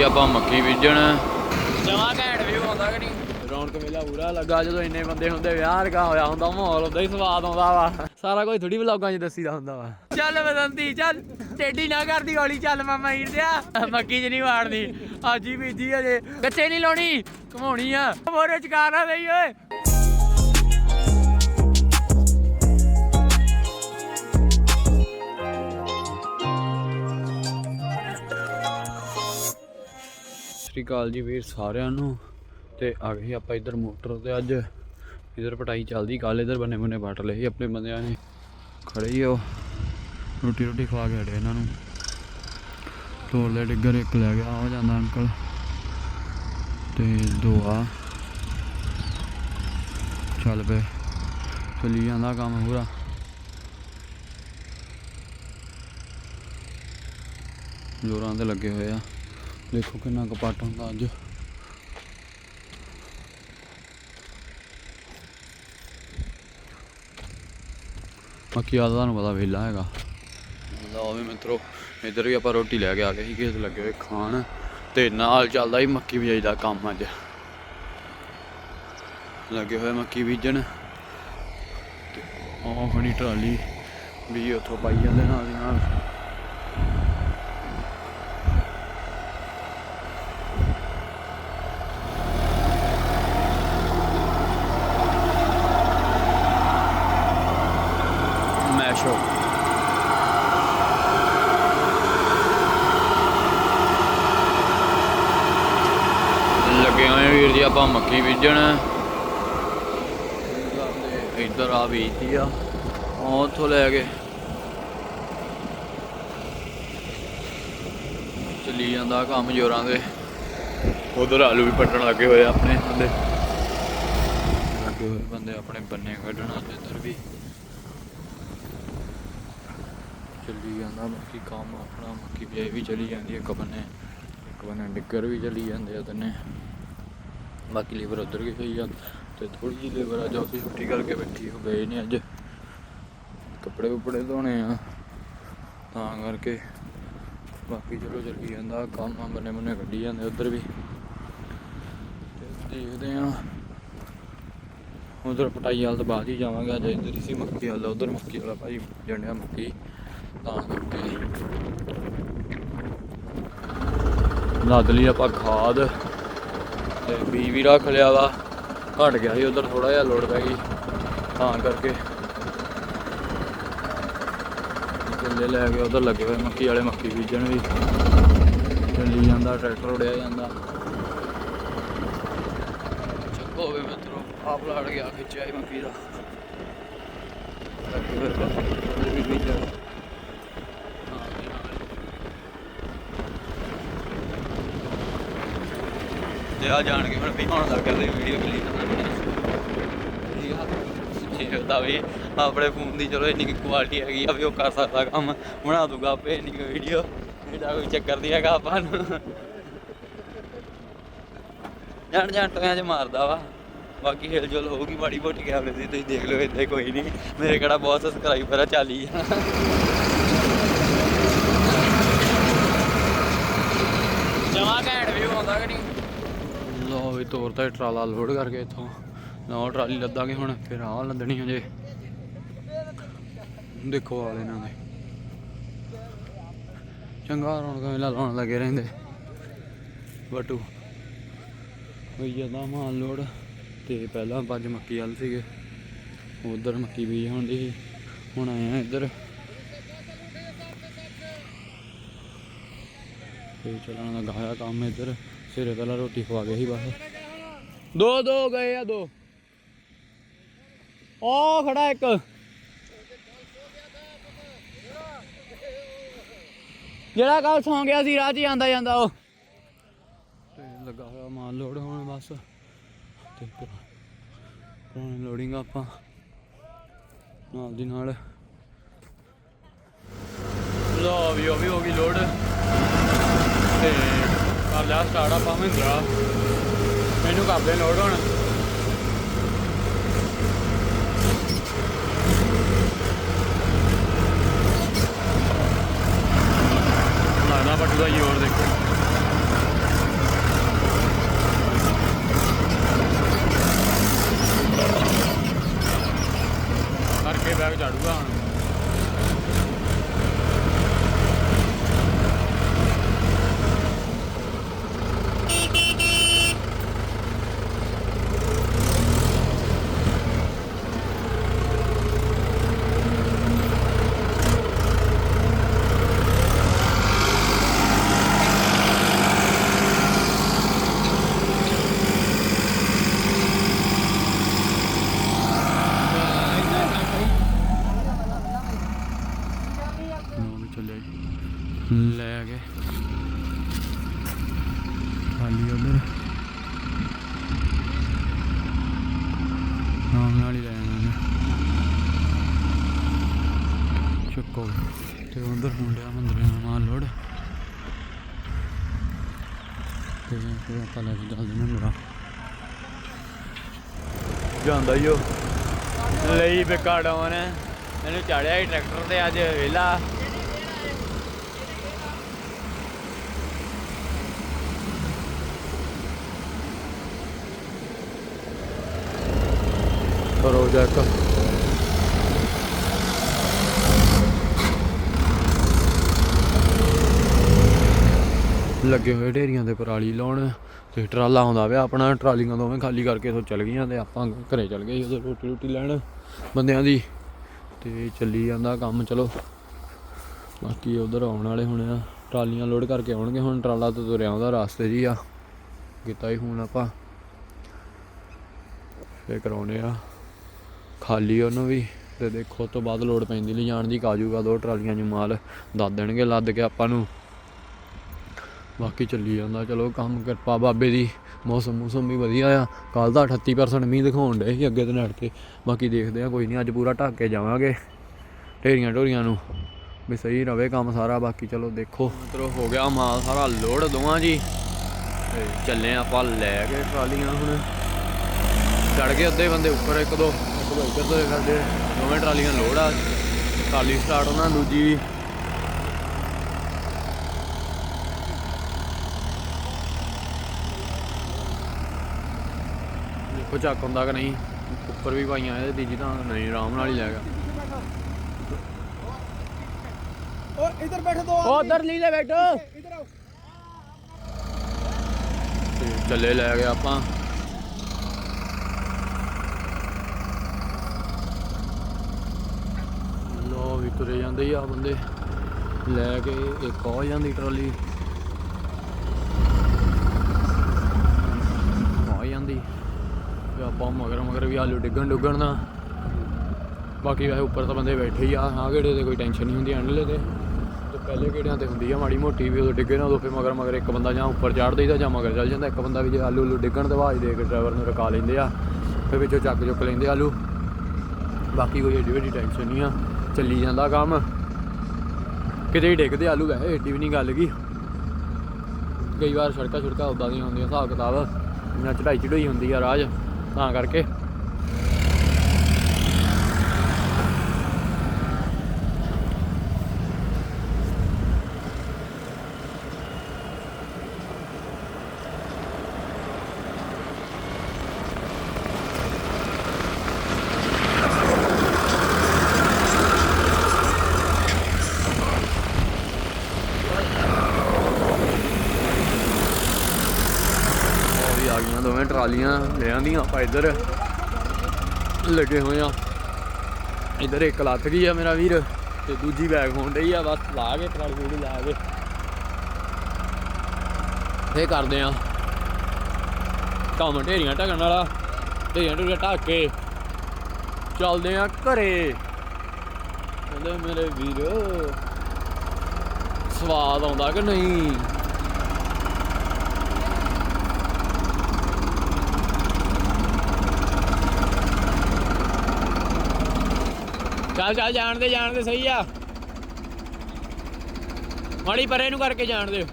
ਜੀ ਆਪਾਂ ਮੱਕੀ ਬੀਜਣ। ਜਮਾ ਘੈਂਟ ਵੀ ਆਉਂਦਾ ਕਿ ਨਹੀਂ? ਰੌਣਕ ਮੇਲਾ ਪੂਰਾ ਲੱਗਾ ਜਦੋਂ ਇੰਨੇ ਬੰਦੇ ਹੁੰਦੇ ਵਿਆਹ ਲਗਾ ਹੋਇਆ ਹੁੰਦਾ ਮਾਹੌਲ ਹੁੰਦਾ ਹੀ ਸਵਾਦ ਆਉਂਦਾ ਵਾ। ਸਾਰਾ ਕੁਝ ਥੋੜੀ ਵਲੌਗਾਂ 'ਚ ਦੱਸੀਦਾ ਹੁੰਦਾ ਵਾ। ਚੱਲ ਬਦੰਤੀ ਚੱਲ। ਟੇਡੀ ਨਾ ਕਰਦੀ ਹੌਲੀ ਚੱਲ ਮਾਮਾ ਹੀਰ ਦਿਆ। ਮੱਕੀ 'ਚ ਨਹੀਂ ਵਾੜਨੀ। ਅੱਜ ਹੀ ਬੀਜੀ ਅਜੇ। ਕੱਚੇ ਨਹੀਂ ਲਾਉਣੀ ਘਮਾਉਣੀ ਆ। ਮੋਰੇ ਚਕਾਰ ਲਈ ਓਏ। ਸ੍ਰੀ ਅਕਾਲ ਜੀ ਵੀਰ ਸਾਰਿਆਂ ਨੂੰ। ਤੇ ਆ ਗਏ ਆਪਾਂ ਇੱਧਰ ਮੋਟਰ ਤੇ ਅੱਜ। ਇੱਧਰ ਪਟਾਈ ਚੱਲਦੀ ਕੱਲ ਇੱਧਰ ਬੰਨੇ ਬੰਨੇ ਵੱਟ ਲਏ ਸੀ ਆਪਣੇ ਬੰਦਿਆਂ ਨੇ। ਖੜੇ ਹੀ ਉਹ। ਰੋਟੀ ਰੋਟੀ ਖਵਾ ਕੇ ਹਟੇ ਇਹਨਾਂ ਨੂੰ। ਤੋੜ ਲੈ ਡਿੱਗਰ ਇੱਕ ਲੈ ਗਿਆ ਆ ਜਾਂਦਾ ਅੰਕਲ। ਤੇ ਦੋ ਆ। ਚੱਲ ਪਏ। ਚੱਲੀ ਜਾਂਦਾ ਕੰਮ ਪੂਰਾ। ਜੋਰਾਂ ਤੇ ਲੱਗੇ ਹੋਏ ਆ। ਦੇਖੋ ਕਿੰਨਾ ਕਪਾਟ ਹੁੰਦਾ ਅੱਜ। ਬਾਕੀ ਆ ਤੁਹਾਨੂੰ ਪਤਾ ਵੇਲਾ ਹੈਗਾ। ਲਓ ਵੀ ਮਿੱਤਰੋ, ਇੱਧਰ ਵੀ ਆਪਾਂ ਰੋਟੀ ਲੈ ਕੇ ਆ ਗਏ ਸੀ ਕਿਸ ਲੱਗੇ ਹੋਏ ਖਾਣ। ਤੇ ਨਾਲ ਚੱਲਦਾ ਹੀ ਮੱਕੀ ਬਿਜਾਈ ਦਾ ਕੰਮ ਅੱਜ। ਲੱਗੇ ਹੋਏ ਮੱਕੀ ਬੀਜਣ। ਤੇ ਉਹ ਖਣੀ ਟਰਾਲੀ ਵੀ ਉੱਥੋਂ ਪਾਈ ਜਾਂਦੇ ਨਾਲ ਦੀ ਨਾਲ ਮੈਸ਼ੋ ਲੱਗੇ ਹੋਏ ਆ ਵੀਰ ਜੀ ਆਪਾਂ ਮੱਕੀ ਬੀਜਣ। ਇੱਧਰ ਆ ਬੀਜਦੀ ਆ। ਉੱਥੋਂ ਲੈ ਕੇ। ਚੱਲੀ ਜਾਂਦਾ ਕੰਮ ਜੋਰਾਂ ਦੇ ਉਧਰ ਆਲੂ ਵੀ ਪੱਟਣ ਲੱਗੇ ਹੋਏ ਆਪਣੇ ਬੰਦੇ ਲੱਗੇ ਹੋਏ ਬੰਦੇ ਆਪਣੇ ਬੰਨੇ ਕੱਢਣ ਤੇ ਇੱਧਰ ਵੀ। ਚੱਲੀ ਜਾਂਦਾ ਮੱਕੀ ਕੰਮ ਆਪਣਾ। ਮੱਕੀ ਬਿਜਾਈ ਵੀ ਚਲੀ ਜਾਂਦੀ ਹੈ ਇੱਕ ਬੰਨੇ। ਇੱਕ ਬੰਨੇ ਡਿੱਗਰ ਵੀ ਚਲੀ ਜਾਂਦੇ ਆ ਤੰਨੇ। ਬਾਕੀ ਲੇਬਰ ਉਧਰ ਗਈ ਹੋਈ ਆ ਤੇ ਥੋੜੀ ਜਿਹੀ ਲੇਬਰ ਅੱਜ ਆਪੀ ਛੁੱਟੀ ਕਰਕੇ ਬੈਠੀ ਹੋ ਗਏ ਨੇ ਅੱਜ। ਕੱਪੜੇ ਕੁਪੜੇ ਧੋਣੇ ਆ, ਤਾਂ ਕਰਕੇ ਬਾਕੀ ਚਲੋ ਚੱਲੀ ਜਾਂਦਾ, ਕੰਮ ਆ, ਬੰਨੇ ਬੰਨੇ ਕੱਢੀ ਜਾਂਦੇ ਉਧਰ ਵੀ। ਦੇਖਦੇ ਆ। ਉਧਰ ਪਟਾਈ ਵਾਲ ਤੋਂ ਬਾਅਦ ਹੀ ਜਾਵਾਂਗੇ, ਅੱਜ ਇੱਧਰ ਹੀ ਸੀ ਮੱਕੀ ਵਾਲਾ, ਉਧਰ ਮੱਕੀ ਵਾਲਾ ਭਾਈ ਜੰਡਿਆ ਮੱਕੀ, ਤਾਂ ਕਰਕੇ। ਲੱਦ ਲਈ ਆਪਾਂ ਖਾਦ। ਤੇ ਬੀ ਵੀ ਰੱਖ ਲਿਆ ਵਾ। ਘਟ ਗਿਆ ਸੀ, ਉਧਰ ਥੋੜਾ ਜਿਹਾ ਲੋਡ ਪੈ ਗਈ। ਤਾਂ ਕਰਕੇ। ਕਿੱਲੇ ਲੈ ਕੇ ਉਧਰ ਲੱਗੇ ਹੋਏ ਮੱਕੀ ਵਾਲੇ ਮੱਕੀ ਬੀਜਣ ਵੀ। ਚੱਲੀ ਜਾਂਦਾ, ਟਰੈਕਟਰ ਉੜਿਆ ਜਾਂਦਾ। ਚੱਕੋ ਵੇ ਮਿੱਤਰੋ, ਆਪ ਲੜ ਗਿਆ ਖਿੱਚਿਆ ਹੀ ਮੱਕੀ ਦਾ। ਲੱਗੇ ਹੋਏ ਵੀ ਬੀਜਣ ਆ ਜਾਣ ਕੇ ਹੁਣ ਵੀ ਹੁਣ ਲੱਗ ਕਰਦੇ ਵੀਡੀਓ ਕਲਿੱਕ ਠੀਕ ਹੁੰਦਾ ਵੀ ਆਪਣੇ ਫੋਨ ਦੀ ਚਲੋ ਇੰਨੀ ਕੁਆਲਿਟੀ ਹੈਗੀ ਆ ਵੀ ਉਹ ਕਰ ਸਕਦਾ ਕੰਮ, ਬਣਾ ਦੂਗਾ ਆਪੇ ਇੰਨੀ ਵੀਡੀਓ ਇਹਦਾ ਕੋਈ ਚੱਕਰ ਨਹੀਂ ਹੈਗਾ ਆਪਾਂ ਨੂੰ। ਜਾਣ ਜਾਣ ਟੋਆਂ 'ਚ ਮਾਰਦਾ ਵਾ। ਬਾਕੀ ਹਿਲ ਜੁਲ ਹੋਊਗੀ, ਮਾੜੀ ਮੋਟੀ ਕੈਮਰੇ ਦੀ ਤੁਸੀਂ ਦੇਖ ਲਓ ਇੱਥੇ ਕੋਈ ਨਹੀਂ ਮੇਰੇ ਕਿਹੜਾ ਬਹੁਤ ਸਬਸਕ੍ਰਾਈਬਰ ਆ, ਚਾਲੀ ਆ। ਜਮਾ ਘੈਂਟ ਵੀ ਆਉਂਦਾ ਕਿ ਨਹੀਂ? ਲੋ ਵੀ ਤੋਰਤਾ ਟਰਾਲਾ ਲੋਡ ਕਰਕੇ ਇੱਥੋਂ। ਨਾ ਟਰਾਲੀ ਲੱਦਾਂਗੇ ਹੁਣ, ਫਿਰ ਆਹ ਲੱਦਣੀ ਹਜੇ ਦੇਖੋ ਵਾਲੇ ਇਹਨਾਂ ਦੇ ਚੰਗਾ ਰੌਣਕ ਮੇਲਾ ਲਾਉਣ ਲੱਗੇ ਰਹਿੰਦੇ। ਬਟੂ ਹੋਈ ਜਾਂਦਾ ਮਾਲ ਲੋੜ ਤੇ ਪਹਿਲਾਂ ਪੰਜ ਮੱਕੀ ਵਾਲ ਸੀਗੇ। ਉਧਰ ਮੱਕੀ ਬੀਜ ਹੁੰਦੀ ਸੀ। ਹੁਣ ਆਏ ਆ ਇੱਧਰ। ਤੇ ਚੱਲਣ ਦਾ ਗਾਇਆ ਕੰਮ ਇੱਧਰ। ਸਿਰੇ ਪਹਿਲਾਂ ਰੋਟੀ ਖਵਾ ਗਏ ਸੀ ਬਸ। ਦੋ ਦੋ ਗਏ ਆ ਦੋ। ਉਹ ਖੜਾ ਇੱਕ। ਜਿਹੜਾ ਕੱਲ ਸੌਂ ਗਿਆ ਸੀ ਰਾਹ 'ਚ ਹੀ ਆਂਦਾ ਜਾਂਦਾ ਉਹ। ਤੇ ਲੱਗਾ ਹੋਇਆ ਮਾਲ ਲੋਡ ਹੁਣ ਬਸ। ਤੇ ਪੁਰਾਣੀ ਲੋਡਿੰਗ ਆਪਾਂ। ਨਾਲ ਦੀ ਨਾਲ। ਲੋ ਵੀ ਉਹ ਵੀ ਹੋ ਗਈ ਲੋਡ ਤੇ ਕਰ ਲਿਆ ਸਟਾਰਟ ਆਪਾਂ ਮਹਿੰਦਰਾ ਮੈਨੂੰ ਕਰਦੇ ਲੋਡ ਹੁਣ। ਲੱਗਦਾ ਪੱਟੂ ਦਾ ਜ਼ੋਰ ਦੇਖੋ ਖਾਲੀ ਉਧਰ ਨਾਮ ਨਾਲ ਹੀ ਲੈ ਜਾਣਾ ਨੇ ਚੁੱਕੋ ਤੇ ਉਧਰ ਮੁੰਡਿਆ ਮੰਦਰਾਂ ਮਾਲ ਲੋੜ। ਤੇ ਫਿਰ ਆਪਾਂ ਲੈ ਕੇ ਚੱਲਦੇ ਨੇ ਮੇਰਾ ਜਾਂਦਾ ਹੀ ਉਹ ਲਈ ਬਿਕਾ ਡਾਉਨ ਇਹਨੂੰ ਚਾੜਿਆ ਹੀ ਟਰੈਕਟਰ ਤੇ ਅੱਜ ਵੇਲਾ ਕਰੋ ਜੈਕ ਲੱਗੇ ਹੋਏ ਢੇਰੀਆਂ ਤੇ ਪਰਾਲੀ ਲਾਉਣ ਤੇ ਟਰਾਲਾ ਆਉਂਦਾ ਪਿਆ ਆਪਣਾ, ਟਰਾਲੀਆਂ ਦੋਵੇਂ ਖਾਲੀ ਕਰਕੇ ਤੋਂ ਚੱਲ ਗਈਆਂ ਤੇ ਆਪਾਂ ਘਰੇ ਚੱਲ ਗਏ ਉਧਰ ਰੋਟੀ ਰੋਟੀ ਲੈਣ ਬੰਦਿਆਂ ਦੀ ਤੇ ਚੱਲੀ ਜਾਂਦਾ ਕੰਮ, ਚਲੋ। ਬਾਕੀ ਉਧਰ ਆਉਣ ਵਾਲੇ ਹੁਣ ਆ, ਟਰਾਲੀਆਂ ਲੋਡ ਕਰਕੇ ਆਉਣਗੇ, ਹੁਣ ਟਰਾਲਾ ਤੋਂ ਤੁਰਿਆ ਆਉਂਦਾ ਰਾਸਤੇ ਜੀ ਆ। ਕੀਤਾ ਹੀ ਹੁਣ ਆਪਾਂ। ਫੇਰ ਕਰਾਉਣੇ ਆ। ਖਾਲੀ ਉਹਨੂੰ ਵੀ ਤੇ ਦੇਖੋ ਤੋਂ ਬਾਅਦ ਲੋਡ ਪੈਂਦੀ ਲਈ ਜਾਣ ਦੀ ਕਾਜੂਗਾ ਦੋ ਟਰਾਲੀਆਂ 'ਚ ਮਾਲ ਦੱਦ ਦੇਣਗੇ, ਲੱਦ ਕੇ ਆਪਾਂ ਨੂੰ। ਬਾਕੀ ਚੱਲੀ ਜਾਂਦਾ। ਚਲੋ ਕੰਮ ਕਿਰਪਾ ਬਾਬੇ ਦੀ, ਮੌਸਮ ਮੌਸਮ ਵੀ ਵਧੀਆ ਆ। ਕੱਲ ਦਾ 38% ਮੀਂਹ ਦਿਖਾਉਣ ਡੇ ਸੀ ਅੱਗੇ ਤੇ ਨੜ ਤੇ। ਬਾਕੀ ਦੇਖਦੇ ਆ, ਕੋਈ ਨਹੀਂ, ਅੱਜ ਪੂਰਾ ਢੱਕ ਕੇ ਜਾਵਾਂਗੇ ਢੇਰੀਆਂ ਢੋਰੀਆਂ ਨੂੰ। ਵੀ ਸਹੀ ਰਵੇ ਕੰਮ ਸਾਰਾ, ਬਾਕੀ ਚਲੋ ਦੇਖੋ। ਮਤਲਬ ਹੋ ਗਿਆ ਮਾਲ ਸਾਰਾ ਲੋਡ ਦੋਵਾਂ ਜੀ। ਤੇ ਚੱਲੇ ਆਪਾਂ ਲੈ ਕੇ ਟਰਾਲੀਆਂ ਹੁਣ। ਚੜ ਗਏ ਅੱਧੇ ਬੰਦੇ ਉੱਪਰ, ਇੱਕ ਦੋ ਇੱਕ ਦੋ ਇੱਧਰ ਤੋਂ ਕਰਦੇ ਦੋਵੇਂ ਟਰਾਲੀਆਂ ਲੋਡ ਆ। ਟਰਾਲੀ ਸਟਾਰਟ ਉਹਨਾਂ ਦੂਜੀ ਦੇਖੋ ਚੱਕ ਹੁੰਦਾ ਕਿ ਨਹੀਂ ਉੱਪਰ ਵੀ ਪਾਈਆਂ ਇਹਦੇ ਤੀਜੀ ਤਾਂ ਨਹੀਂ ਆਰਾਮ ਨਾਲ ਹੀ ਲੈ ਗਿਆ और इधर बैठो दो ਉਧਰ ਲੀ ਲੈ ਬੈਠੋ इधर आओ ਤੇ ਚੱਲੇ ਲੈ ਗਏ ਆਪਾਂ ਲੋ ਵੀ ਤੁਰੇ ਜਾਂਦੇ ਹੀ ਆ ਬੰਦੇ ਲੈ ਕੇ ਇੱਕ ਹੋ ਜਾਂਦੀ ਟਰਾਲੀ ਆਪਾਂ ਮਗਰ ਮਗਰ ਵੀ ਆਲੂ ਡਿੱਗਣ ਡੁੱਗਣ ਨਾ। ਬਾਕੀ ਵੈਸੇ ਉੱਪਰ ਤਾਂ ਬੰਦੇ ਬੈਠੇ ਹੀ ਆ ਹਾਂ ਗੇੜੇ ਤੇ ਕੋਈ ਟੈਨਸ਼ਨ ਨਹੀਂ ਹੁੰਦੀ ਐਂਡਲੇ ਤੇ। ਤੇ ਪਹਿਲੇ ਗੇੜਿਆਂ ਤੇ ਹੁੰਦੀ ਆ ਮਾੜੀ ਮੋਟੀ ਵੀ, ਉਦੋਂ ਡਿੱਗੇ ਨਾ ਉਦੋਂ ਫਿਰ ਮਗਰ ਮਗਰ ਇੱਕ ਬੰਦਾ ਜਾਂ ਉੱਪਰ ਚੜ੍ਹ ਦੇਈਦਾ ਜਾਂ ਮਗਰ ਚੱਲ ਜਾਂਦਾ। ਇੱਕ ਬੰਦਾ ਵੀ ਜੇ ਆਲੂ ਆਲੂ ਡਿੱਗਣ ਤੇ ਆਵਾਜ਼ ਦੇ ਕੇ ਡਰਾਈਵਰ ਨੂੰ ਰਕਾ ਲੈਂਦੇ ਆ, ਫਿਰ ਵਿੱਚੋਂ ਚੱਕ ਚੁੱਕ ਲੈਂਦੇ ਆਲੂ। ਬਾਕੀ ਕੋਈ ਏਡੀ ਵੱਡੀ ਟੈਨਸ਼ਨ ਨਹੀਂ ਆ, ਚੱਲੀ ਜਾਂਦਾ ਕੰਮ। ਕਿਤੇ ਡਿੱਗਦੇ ਆਲੂ ਵੈਸੇ, ਏਡੀ ਵੀ ਨਹੀਂ ਗੱਲ ਕੀ ਕਈ ਵਾਰ ਸੜਕਾਂ ਸੜਕਾਂ ਉਦਾਂ ਦੀਆਂ ਹੁੰਦੀਆਂ ਹਿਸਾਬ ਕਿਤਾਬ ਜਾਂ ਚੜਾਈ ਚੜੋਈ ਹੁੰਦੀ ਆ ਰਾਜ ਤਾਂ ਕਰਕੇ ਆ ਗਈਆਂ ਦੋਵੇਂ ਟਰਾਲੀਆਂ ਲੈ ਆਂਦੀਆਂ ਆਪਾਂ ਇੱਧਰ। ਲੱਗੇ ਹੋਏ ਆ। ਇੱਧਰ ਇੱਕ ਲੱਥ ਗਈ ਆ ਮੇਰਾ ਵੀਰ ਤੇ ਦੂਜੀ ਬੈਗ ਹੋਣ ਡਈ ਆ, ਬਸ ਲਾ ਕੇ ਟਰਾਲੀ ਥੋੜੀ ਲਾ ਕੇ। ਫੇਰ ਕਰਦੇ ਆ। ਕੰਮ ਢੇਰੀਆਂ ਢਕਣ ਵਾਲਾ, ਢੇਰੀਆਂ ਢੇਰੀਆਂ ਢੱਕ ਕੇ ਚੱਲਦੇ ਆ ਘਰੇ। ਕਹਿੰਦੇ ਮੇਰੇ ਵੀਰ, ਸਵਾਦ ਆਉਂਦਾ ਕਿ ਨਹੀਂ? ਚੱਲ ਚੱਲ, ਜਾਣ ਦੇ ਜਾਣ ਦੇ, ਸਹੀ ਆ। ਮਾੜੀ ਪਰੇ ਨੂੰ ਕਰਕੇ ਜਾਣ ਦੇ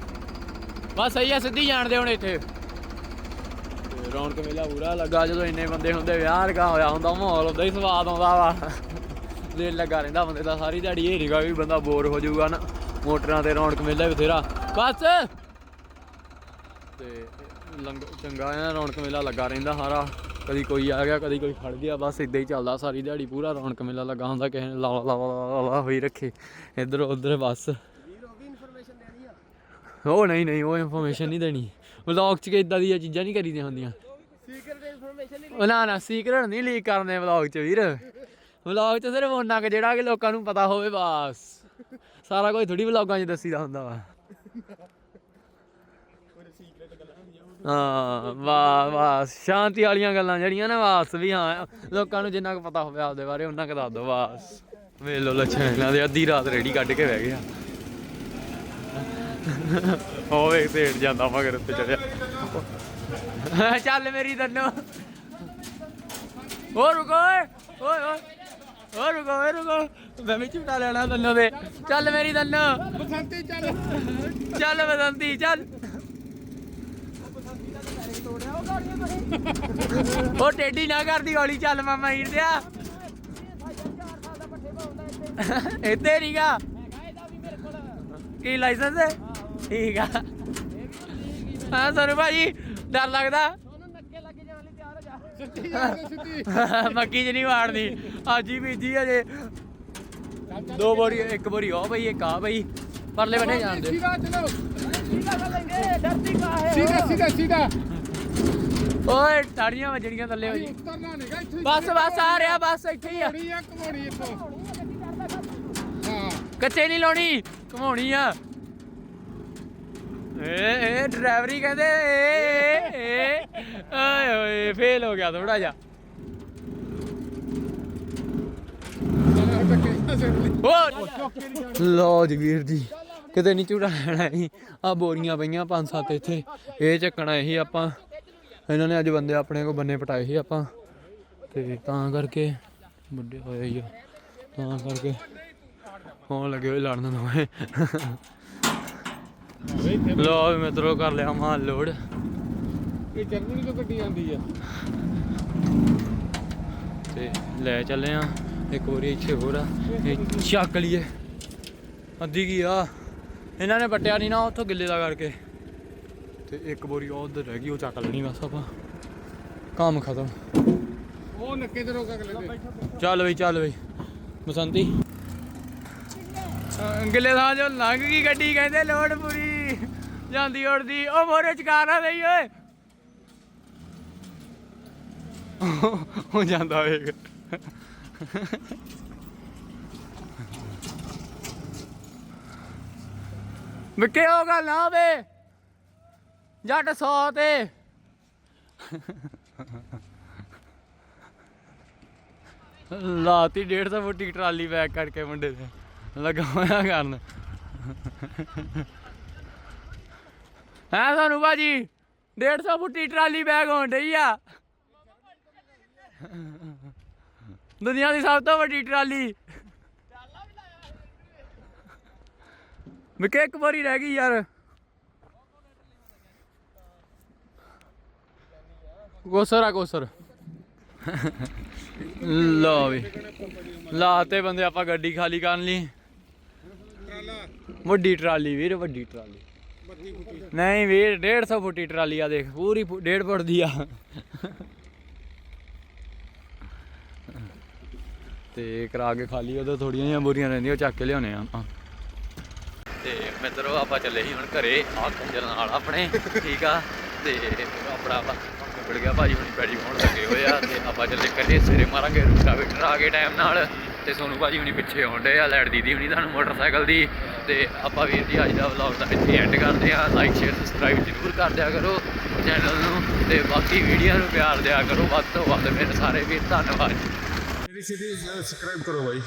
ਬਸ ਸਹੀ ਆ, ਸਿੱਧੀ ਜਾਣ ਦੇ ਹੁਣ ਇੱਥੇ। ਤੇ ਰੌਣਕ ਮੇਲਾ ਪੂਰਾ ਲੱਗਾ, ਜਦੋਂ ਇੰਨੇ ਬੰਦੇ ਹੁੰਦੇ, ਵਿਆਹ ਲਗਾ ਹੋਇਆ ਹੁੰਦਾ, ਮਾਹੌਲ ਹੁੰਦਾ ਹੀ ਸਵਾਦ ਆਉਂਦਾ ਵਾ। ਦਿਲ ਲੱਗਾ ਰਹਿੰਦਾ ਬੰਦੇ ਦਾ, ਸਾਰੀ ਦਿਹਾੜੀ ਇਹ ਨਹੀਂਗਾ ਵੀ ਬੰਦਾ ਬੋਰ ਹੋ ਜਾਊਗਾ ਨਾ। ਮੋਟਰਾਂ ਤੇ ਰੌਣਕ ਮੇਲਾ ਬਥੇਰਾ। ਬਸ! ਤੇ ਲੰਗ, ਚੰਗਾ ਆ, ਰੌਣਕ ਮੇਲਾ ਲੱਗਾ ਰਹਿੰਦਾ ਸਾਰਾ। ਕਦੀ ਕੋਈ ਆ ਗਿਆ, ਕਦੀ ਕੋਈ ਖੜ ਗਿਆ, ਬਸ ਇਦਾਂ ਹੀ ਚੱਲਦਾ, ਸਾਰੀ ਦਿਹਾੜੀ ਪੂਰਾ ਰੌਣਕ ਮੇਲਾ ਲੱਗਾ ਹੁੰਦਾ, ਕਿਸੇ ਨੇ ਲਾ ਲਾ ਹੋਈ ਰੱਖੇ, ਇੱਧਰ, ਉੱਧਰ ਬਸ। ਉਹ ਨਹੀਂ ਨਹੀਂ, ਉਹ ਇਨਫੋਰਮੇਸ਼ਨ ਨਹੀਂ ਦੇਣੀ। ਵਲੌਗ 'ਚ ਕਿ ਇਦਾਂ ਦੀਆਂ ਚੀਜ਼ਾਂ ਨਹੀਂ ਕਰੀਦੀਆਂ ਹੁੰਦੀਆਂ। ਸੀਕ੍ਰੀਟ ਨਹੀਂ ਨਾ ਨਾ ਸੀਕ੍ਰੀਟ ਨਹੀਂ ਲੀਕ ਕਰਨੇ ਵਲੌਗ 'ਚ ਵੀਰ। ਵਲੌਗ 'ਚ ਸਿਰਫ ਉਹਨਾਂ ਕਿ ਜਿਹੜਾ ਕਿ ਲੋਕਾਂ ਨੂੰ ਪਤਾ ਹੋਵੇ ਬਸ। ਸਾਰਾ ਕੁਝ ਥੋੜੀ ਵਲੌਗਾਂ 'ਚ ਦੱਸੀਦਾ ਹੁੰਦਾ ਵਾ। ਹਾਂ ਵਾਹ ਵਾਹ ਸ਼ਾਂਤੀ ਵਾਲੀਆਂ ਗੱਲਾਂ ਜਿਹੜੀਆਂ ਨਾ ਬਸ ਵੀ ਹਾਂ ਲੋਕਾਂ ਨੂੰ ਜਿੰਨਾ ਕੁ ਪਤਾ ਹੋਵੇ ਆਪਦੇ ਬਾਰੇ ਉਹਨਾਂ ਕੁ ਦੱਸ ਦੋ ਬਸ ਵੇਖ ਲੋ ਲੱਛਣ ਇਹਨਾਂ ਦੇ ਅੱਧੀ ਰਾਤ ਰੇੜੀ ਕੱਢ ਕੇ ਬਹਿ ਗਿਆ। ਉਹ ਵੇਖ ਸੇਠ ਜਾਂਦਾ ਮਗਰ ਉੱਤੇ ਚੜਿਆ। ਚੱਲ ਮੇਰੀ ਦੰਨੋ ਓ ਰੁਕੋ ਓਏ ਓਏ ਓ ਰੁਕੋ ਓਏ ਰੁਕੋ। ਮੈਂ ਵੀ ਝੂਟਾ ਲੈਣਾ ਦੰਨੋ ਦੇ ਚੱਲ ਮੇਰੀ ਦੰਨੋ ਬਸੰਤੀ ਚੱਲ। ਚੱਲ ਬਸੰਤੀ ਚੱਲ। ਉਹ ਟੇਢੀ ਨਾ ਕਰਦੀ ਹੌਲੀ ਚੱਲ ਮਾਮਾ ਹੀਰ ਦਿਆ। ਇੱਥੇ ਨੀਗਾ ਕੀ ਲਾਇਸੈਂਸ ਹੈ? ਠੀਕ ਆ। ਹਾਂ ਸੋਨੂ ਭਾਜੀ ਡਰ ਲੱਗਦਾ। ਮੱਕੀ ਚ ਨਹੀਂ ਵਾੜਨੀ ਅੱਜ ਹੀ ਬੀਜੀ ਅਜੇ ਦੋ ਬੋਰੀ ਇੱਕ ਬੋਰੀ ਆ ਬਈ ਇੱਕ ਆ ਬਈ। ਪਰਲੇ ਬੈਠੇ ਜਾਣਦੇ ਸੀਧਾ ਚਲੋ। ਸੀਧਾ। ਓਏ ਤਾੜੀਆਂ ਵੱਜਣੀਆਂ ਥੱਲੇ ਹੋ ਜੀ। ਬਸ ਬਸ ਆ ਰਿਹਾ ਬਸ ਇੱਥੇ ਹੀ ਆ। ਘੋੜੀ ਕੱਚੇ ਨਹੀਂ ਲਾਉਣੀ ਘਮਾਉਣੀ ਆ। ਏ ਏ ਡਰਾਈਵਰੀ ਕਹਿੰਦੇ ਏ ਏ ਆਏ ਹੋਏ ਫੇਲ ਹੋ ਗਿਆ ਥੋੜਾ ਜਿਹਾ। ਲੋ ਜਗੀਰ ਜੀ ਕਿਤੇ ਨਹੀਂ ਝੂੜਾ ਲੈਣਾ ਆ ਬੋਰੀਆਂ ਪਈਆਂ ਪੰਜ ਸੱਤ ਇੱਥੇ। ਇਹ ਚੱਕਣਾ ਇਹੀ ਆਪਾਂ। ਇਹਨਾਂ ਨੇ ਅੱਜ ਬੰਦੇ ਆਪਣੇ ਕੋ ਬੰਨੇ ਪਟਾਏ ਸੀ ਆਪਾਂ ਤੇ ਤਾਂ ਕਰਕੇ ਬੁੱਢੇ ਹੋਏ ਹੀ ਆ। ਤਾਂ ਕਰਕੇ ਹੋਣ ਲੱਗੇ ਹੋਏ ਲੜਨ ਦੋਵੇਂ ਲੋ ਵੀ ਮਿੱਤਰੋ ਕਰ ਲਿਆ ਮਾਲ ਲੋਡ। ਇਹ ਜਰਮਨੀ ਤੋਂ ਗੱਡੀ ਆਂਦੀ ਆ? ਤੇ ਲੈ ਚੱਲੇ ਆ ਇੱਕ ਹੋਰ ਇੱਥੇ ਹੋਰ ਆ। ਇਹ ਚੱਕ ਲਈਏ। ਅੱਧੀ ਕੀ ਆ? ਇਹਨਾਂ ਨੇ ਪੱਟਿਆ ਨਹੀਂ ਨਾ ਉੱਥੋਂ ਗਿੱਲੇ ਦਾ ਕਰਕੇ। ਤੇ ਇੱਕ ਬੋਰੀ ਉਹ ਉਧਰ ਰਹਿ ਗਈ ਉਹ ਚੱਕ ਲੈਣੀ ਬਸ ਆਪਾਂ। ਕੰਮ ਖਤਮ। ਉਹ ਨੱਕੇ ਤੇ ਰੋਕ ਅਗਲੇ ਤੇ ਚੱਲ ਬਈ ਚੱਲ ਬਈ। ਬਸੰਤੀ। ਅੰਗਲੇ ਦਾ ਜੋ ਲੰਘ ਗਈ ਗੱਡੀ ਕਹਿੰਦੇ ਲੋਡ ਪੂਰੀ। ਜਾਂਦੀ ਉੜਦੀ। ਉਹ ਮੋਰੇ ਚਕਾਰਾ ਨਹੀਂ ਓਏ। ਉਹ ਜਾਂਦਾ ਵੇਖ। ਮਿੱਕੇ ਹੋ ਗੱਲ ਨਾ ਜੱਟ 100 ਤੇ। ਲਾਤੀ 150 ਫੁੱਟੀ ਟਰਾਲੀ ਬੈਕ ਕਰਕੇ ਮੁੰਡੇ ਤੇ ਲੱਗਾ ਹੋਇਆ ਕਰਨ। ਹੈ ਸਾਨੂੰ ਬਾਜੀ 150 ਫੁੱਟੀ ਟਰਾਲੀ ਬੈਗ ਹੋਣ ਡਈ ਆ। ਦੁਨੀਆ ਦੀ ਸਭ ਤੋਂ ਵੱਡੀ ਟਰਾਲੀ। ਮਿੱਕੇ ਇੱਕ ਵਾਰੀ ਰਹਿ ਗਈ ਯਾਰ। ਕੋਸਰ ਆ ਕੋਸਰ ਲਓ ਵੀ। ਲਾਤੇ ਬੰਦੇ ਆਪਾਂ ਗੱਡੀ ਖਾਲੀ ਕਰਨ ਲਈ। ਵੱਡੀ ਟਰਾਲੀ ਵੀਰ, ਵੱਡੀ ਟਰਾਲੀ। ਨਹੀਂ ਵੀਰ 150 ਫੁੱਟੀ ਟਰਾਲੀ ਆ ਦੇਖ, ਪੂਰੀ 1.5 ਫੁੱਟ ਦੀ ਆ। ਤੇ ਕਰਾ ਕੇ ਖਾਲੀ ਉਹਦੇ ਥੋੜੀਆਂ ਜਿਹੀਆਂ ਬੋਰੀਆਂ ਰਹਿੰਦੀਆਂ, ਉਹ ਚੱਕ ਕੇ ਲਿਆਉਣੇ ਆ ਆਪਾਂ। ਤੇ ਮਿੱਤਰੋ, ਆਪਾਂ ਚੱਲੇ ਸੀ ਹੁਣ ਘਰੇ ਆ ਕੰਜਰ ਨਾਲ ਆਪਣੇ, ਠੀਕ ਆ? ਤੇ ਆਪਣਾ ਮਿਲ ਗਿਆ। ਭਾਜੀ ਹੁਣੀ ਪੈੜੀ ਹੋਣ ਲੱਗੇ ਹੋਏ ਆ ਤੇ ਆਪਾਂ ਚੱਲੇ ਕੱਲੇ ਸਿਰੇ ਮਾਰਾਂਗੇ ਰੁਕਾ ਵੀ ਟਰਾ ਕੇ ਟਾਈਮ ਨਾਲ। ਤੇ ਸੋਨੂ ਭਾਜੀ ਹੁਣੀ ਪਿੱਛੇ ਆਉਣ ਆਉਂਦੇ ਆ, ਲੈਟ ਦੀਦੀ ਹੁਣੀ ਤੁਹਾਨੂੰ ਮੋਟਰਸਾਈਕਲ ਦੀ। ਤੇ ਆਪਾਂ ਵੀਰ ਜੀ ਅੱਜ ਦਾ ਵਲੌਗ ਤਾਂ ਇੱਥੇ ਐਂਡ ਕਰਦੇ ਆ। ਲਾਈਕ ਸ਼ੇਅਰ ਸਬਸਕ੍ਰਾਈਬ ਜ਼ਰੂਰ ਕਰ ਦਿਆ ਕਰੋ ਚੈਨਲ ਨੂੰ। ਤੇ ਬਾਕੀ ਵੀਡੀਓ ਨੂੰ ਪਿਆਰ ਦਿਆ ਕਰੋ। ਵੱਧ ਤੋਂ ਵੱਧ ਮੇਰੇ ਸਾਰੇ ਵੀਰ, ਧੰਨਵਾਦ। ਜੀ ਸਿੱਧੀ ਸਬਸਕ੍ਰਾਈਬ ਕਰੋ ਭਾਈ